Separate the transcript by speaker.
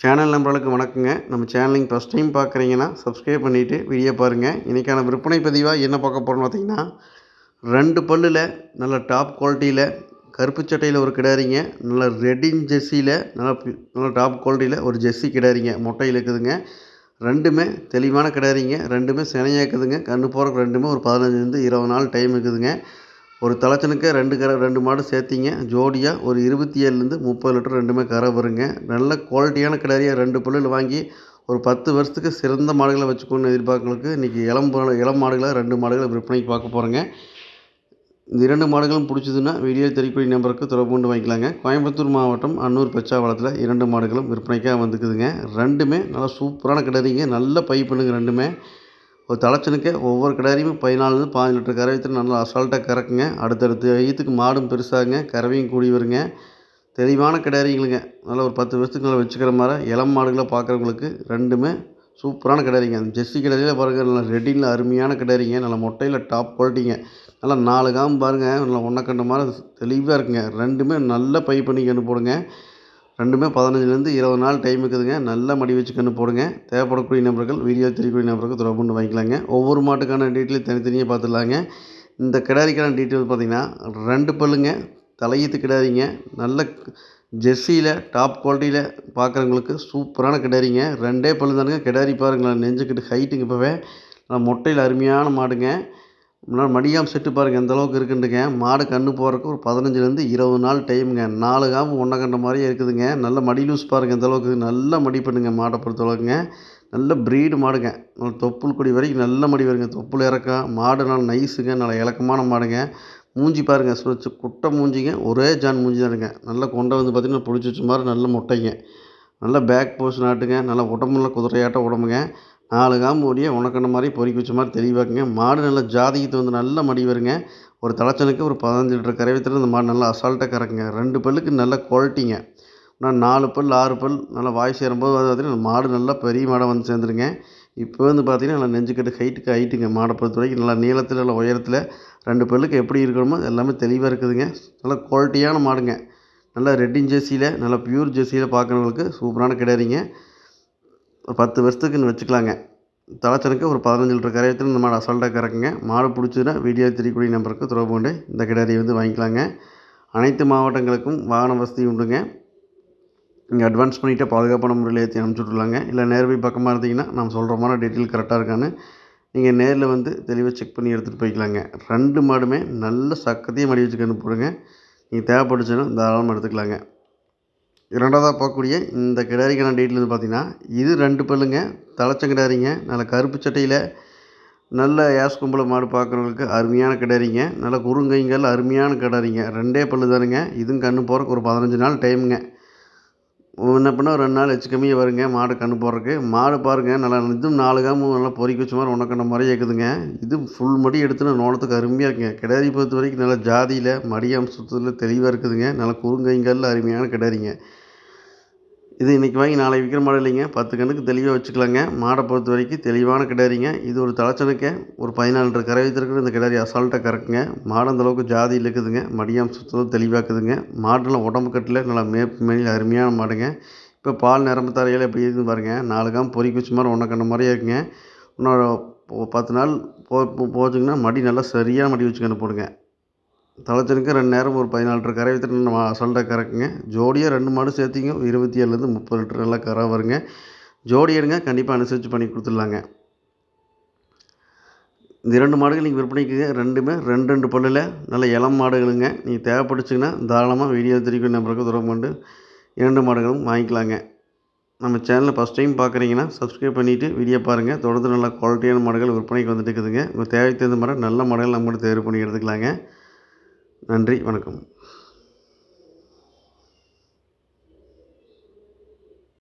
Speaker 1: Channel நம்பர்களுக்கு வணக்கங்க. நம்ம சேனலிங் ஃபஸ்ட் டைம் பார்க்குறீங்கன்னா சப்ஸ்கிரைப் பண்ணிவிட்டு வீடியோ பாருங்கள் இன்றைக்கான விற்பனை பதிவாக என்ன பார்க்க போகிறோம்னு பார்த்தீங்கன்னா ரெண்டு பல்லில் நல்ல டாப் குவாலிட்டியில் கருப்பு சட்டையில் ஒரு கிடாரிங்க நல்ல ரெட்டின் ஜெர்சியில் நல்ல நல்ல டாப் குவாலிட்டியில் ஒரு ஜெர்சி கிடாரிங்க மொட்டையில் இருக்குதுங்க ரெண்டுமே தெளிவான கிடாரிங்க ரெண்டுமே சினையாக்குதுங்க. இருக்குதுங்க கண்ணு போகிறக்கு ரெண்டுமே ஒரு பதினஞ்சுலேருந்து இருபது நாள் டைம் இருக்குதுங்க. ஒரு தலைச்சனுக்கே ரெண்டு கரை ரெண்டு மாடு சேர்த்திங்க. ஜோடியாக ஒரு இருபத்தி ஏழுலேருந்து முப்பது லிட்டர் ரெண்டுமே கரை வருங்க. நல்ல குவாலிட்டியான கிடாரியாக ரெண்டு பிள்ளைகள் வாங்கி ஒரு பத்து வருஷத்துக்கு சிறந்த மாடுகளை வச்சுக்கணும்னு எதிர்பார்க்கறவங்களுக்கு இன்றைக்கி இளம் இளம் மாடுகளை ரெண்டு மாடுகளை விற்பனைக்கு பார்க்க போகிறோங்க இந்த இரண்டு மாடுகளும் பிடிச்சதுன்னா வீடியோ தெரியக்கூடிய நம்பருக்கு தொடர்பு கொண்டு வாங்கிக்கலாங்க. கோயம்புத்தூர் மாவட்டம் அன்னூர் பச்சாவளத்தில் இரண்டு மாடுகளும் விற்பனைக்காக வந்துக்குதுங்க. ரெண்டுமே நல்லா சூப்பரான கிடாரிங்க. நல்ல பைப்புனுங்க ரெண்டுமே. ஒரு தலைச்சனுக்கு ஒவ்வொரு கிடாரியுமே பதினாலுலேருந்து பாஞ்சு லிட்டர் கறவை தரும் நல்லா அசால்ட்டாக கறக்குங்க. அடுத்தடுத்த ஈத்துக்கு மாடும் பெருசாகுங்க. கறவையும் கூடி வருங்க. தெளிவான கிடாரிங்களுங்க நல்லா ஒரு பத்து வருஷத்துக்கு நல்லா வச்சுக்கிற மாதிரி இளம் மாடுகளை பார்க்குறவங்களுக்கு ரெண்டுமே சூப்பரான கிடாரிங்க. அந்த ஜெர்சி கிடாரியில் பாருங்கள் நல்லா ரெட்டினில் அருமையான கிடாரிங்க. நல்லா மொட்டையில் டாப் குவாலிட்டிங்க. நல்லா நாலு காம் பாருங்கள் நல்லா ஒன்றை கண்ட மாதிரி தெளிவாக இருக்குங்க. ரெண்டுமே நல்ல பை பண்ணி கண்டு போடுங்க. ரெண்டுமே பதினஞ்சுலேருந்து இருபது நாள் டைம் இருக்குதுங்க. நல்ல மடி வச்சு கன்று போடுங்க. தேவைப்படக்கூடிய நபர்கள் வீடியோ தெரியக்கூடிய நபருக்கு தொடர்பு கொண்டு வாங்கிக்கலாங்க. ஒவ்வொரு மாட்டுக்கான டீட்டெயில் தனித்தனியாக பார்த்துடலாங்க. இந்த கிடாரிக்கான டீட்டெயில் பார்த்தீங்கன்னா ரெண்டு பல்லுங்க. தலையீத்து கிடாரிங்க. நல்ல ஜெர்சியில் டாப் குவாலிட்டியில் பார்க்குறவங்களுக்கு சூப்பரான கிடாரிங்க. ரெண்டே பல்லு தானுங்க. கிடாரி பாருங்களேன் நெஞ்சுக்கிட்டு ஹைட்டுங்க இப்போவே. நல்லா மொட்டையில் அருமையான மாடுங்க. முன்னால் மடியாம் செட்டு பாருங்கள் எந்த அளவுக்கு மாடு கன்று போகிறதுக்கு ஒரு பதினஞ்சுலேருந்து இருபது நாள் டைமுங்க. நாலு காம்பு ஒன்றை கண்ட மாதிரியே இருக்குதுங்க. நல்ல மடி லூஸ் பாருங்கள் எந்தளவுக்கு நல்ல மடி பண்ணுங்க மாடை பொறுத்த அளவுக்குங்க நல்ல ப்ரீடு மாடுங்க. நல்ல தொப்புள் கொடி வரைக்கும் நல்ல மடி வருங்க. தொப்புள் இறக்கம் மாடு நல்ல நைஸுங்க நல்ல இலக்கமான மாடுங்க. மூஞ்சி பாருங்கள் சுச்சு குட்டை மூஞ்சிங்க. ஒரே ஜான் மூஞ்சி தானுங்க நல்லா கொண்டை வந்து பார்த்திங்கன்னா பிடிச்சி வச்ச மாதிரி நல்ல முட்டைங்க. நல்ல பேக் போர்ஷன் நாட்டுங்க. நல்லா உடம்புல குதிரையாட்ட உடம்புங்க. நாலு காம்பு ஓடிய உனக்கண்ண மாதிரி பொறிக்க வச்ச மாதிரி தெளிவாக்குங்க மாடு நல்ல ஜாதிக்கு வந்து நல்ல மடி வருங்க. ஒரு தலைச்சனுக்கு ஒரு பதினஞ்சு லிட்டர் கரைவத்தில் இந்த மாடு நல்லா அசால்ட்டாக கறக்குங்க. ரெண்டு பல்லுக்கு நல்ல குவாலிட்டிங்க நான் நாலு பல் ஆறு பல் நல்லா வாய் சேரும்போது வந்து பார்த்திங்கன்னா மாடு நல்லா பெரிய மாடாக வந்து சேர்ந்துருங்க. இப்போ வந்து பார்த்திங்கன்னா நல்லா நெஞ்சுக்கட்டு ஹைட்டுக்கு ஹைட்டுங்க மாடை பொறுத்த வரைக்கும் நல்லா நீளத்தில் நல்லா உயரத்தில் ரெண்டு பல்லுக்கு எப்படி இருக்கணுமோ எல்லாமே தெளிவாக இருக்குதுங்க. நல்லா குவாலிட்டியான மாடுங்க. நல்லா ரெட்டின் ஜெர்சியில் நல்லா ப்யூர் ஜெர்சியில் பார்க்குறவங்களுக்கு சூப்பரான கிடையாதுங்க. ஒரு பத்து வருஷத்துக்குன்னு வச்சுக்கலாங்க. தலைச்சனுக்கு ஒரு பதினஞ்சு லிட்டர் கரையத்தில் இந்த மாடு அசால்ட்டாக கறக்குங்க. மாடு பிடிச்சதுன்னா வீடியோ தெரியக்கூடிய நம்பருக்கு தொடர்பு கொண்டு இந்த கிடாரியை வந்து வாங்கிக்கலாங்க. அனைத்து மாவட்டங்களுக்கும் வாகன வசதி உண்டுங்க. நீங்கள் அட்வான்ஸ் பண்ணிவிட்டு பாதுகாப்பான முறையில் ஏற்றி அனுப்பிச்சி விட்ருலாங்க இல்லை நேர்வை பக்கமாக இருந்தீங்கன்னா நம்ம சொல்கிற மாதிரி டீட்டெயில் கரெக்டாக இருக்கான்னு நீங்கள் நேரில் வந்து தெளிவாக செக் பண்ணி எடுத்துகிட்டு போய்க்கலாங்க. ரெண்டு மாடுமே நல்ல சக்கத்தையும் மடி வச்சு போடுங்க. நீங்கள் தேவைப்பட்டுச்சுன்னா தாராளமாக எடுத்துக்கலாங்க. இரண்டாவதாக பார்க்கக்கூடிய இந்த கிடாரிக்கான டீட்டெயில் வந்து பார்த்திங்கன்னா இது ரெண்டு பல்லுங்க. தலைச்ச கிடாரிங்க. நல்ல கருப்பு சட்டையில் நல்ல ஏஸ் கும்பல மாடு பார்க்குறவங்களுக்கு அருமையான கிடாரிங்க. நல்ல குறுங்கைங்கள் அருமையான கிடாரிங்க. ரெண்டே பல்லு தானுங்க. இதுவும் கண்ணு போகிறக்கு ஒரு பதினஞ்சு நாள் டைமுங்க என்ன பண்ணால் ரெண்டு நாள் வச்சு கம்மியாக வருங்க மாடு கண்ணு போடுறதுக்கு. மாடு பாருங்கள் நல்லா இதுவும் நாலு காமும் நல்லா பொறிக்க வச்ச மாதிரி உனக்கண்ட மாதிரியே இருக்குதுங்க. இது ஃபுல் மடி எடுத்துன்னு நோளத்துக்கு அருமையாக இருக்குங்க. கிடாரி பொறுத்த வரைக்கும் நல்லா ஜாதியில் மடி அம்சத்தில் தெளிவாக இருக்குதுங்க. நல்லா குறுங்கைங்கல்ல அருமையான கிடாரிங்க. இது இன்றைக்கி வாங்கி நாளை விற்கிற மாடு இல்லைங்க. பத்து கண்ணுக்கு தெளிவாக வச்சுக்கலாங்க. மாடை பொறுத்த வரைக்கும் தெளிவான கிடாரிங்க. இது ஒரு தலைச்சனுக்கே ஒரு பதினாலு கரை வைத்திருக்கிற இந்த கிடாரி அசால்ட்டாக கறக்குங்க. மாடு அந்த அளவுக்கு இருக்குதுங்க மடியாம் சுத்தம் தெளிவாக்குதுங்க. மாடுலாம் உடம்பு கட்டில் நல்லா மேப்பு மேலே அருமையான மாடுங்க. இப்போ பால் நிரம்பு தரையில் எப்படி இருக்குதுன்னு பாருங்கள் நாலு காம் பொறிக்க வச்ச மாதிரி ஒன்றை கண்ட மாதிரியே இருக்குங்க. இன்னொரு பத்து நாள் போ போச்சுங்கன்னா மடி நல்லா சரியாக மடி வச்சுக்கணும் போடுங்க. தலைச்சனுக்கு ரெண்டு நேரம் ஒரு பதினாலு லிட்டர் கரை வைத்திட்டு நம்ம அசால்ட்டாக கறக்குங்க ஜோடியாக ரெண்டு மாடு சேர்த்திங்க. இருபத்தி ஏழுலேருந்து முப்பது லிட்டர் நல்லா கரை வருங்க. ஜோடி எடுங்க. கண்டிப்பாக அனுசரித்து பண்ணி கொடுத்துடலாங்க. இந்த இரண்டு மாடுகள் நீங்கள் விற்பனைக்குங்க ரெண்டுமே ரெண்டு ரெண்டு பல்லில் நல்ல இளம் மாடுகளுங்க. நீங்கள் தேவைப்பட்டுச்சுங்கன்னா தாராளமாக வீடியோ தெரிவிக்கும் நம்பருக்கு தொடர்பு கொண்டு இரண்டு மாடுகளும் வாங்கிக்கலாங்க. நம்ம சேனலில் ஃபஸ்ட் டைம் பார்க்குறீங்கன்னா சப்ஸ்கிரைப் பண்ணிவிட்டு வீடியோ பாருங்கள் தொடர்ந்து நல்ல குவாலிட்டியான மாடுகள் விற்பனைக்கு வந்துட்டு இருக்குதுங்க. உங்கள் தேவைக்கு தகுந்த மாதிரி நல்ல மாடுகள் நம்மகிட்ட தேர்வு பண்ணி எடுத்துக்கலாங்க. நன்றி வணக்கம்.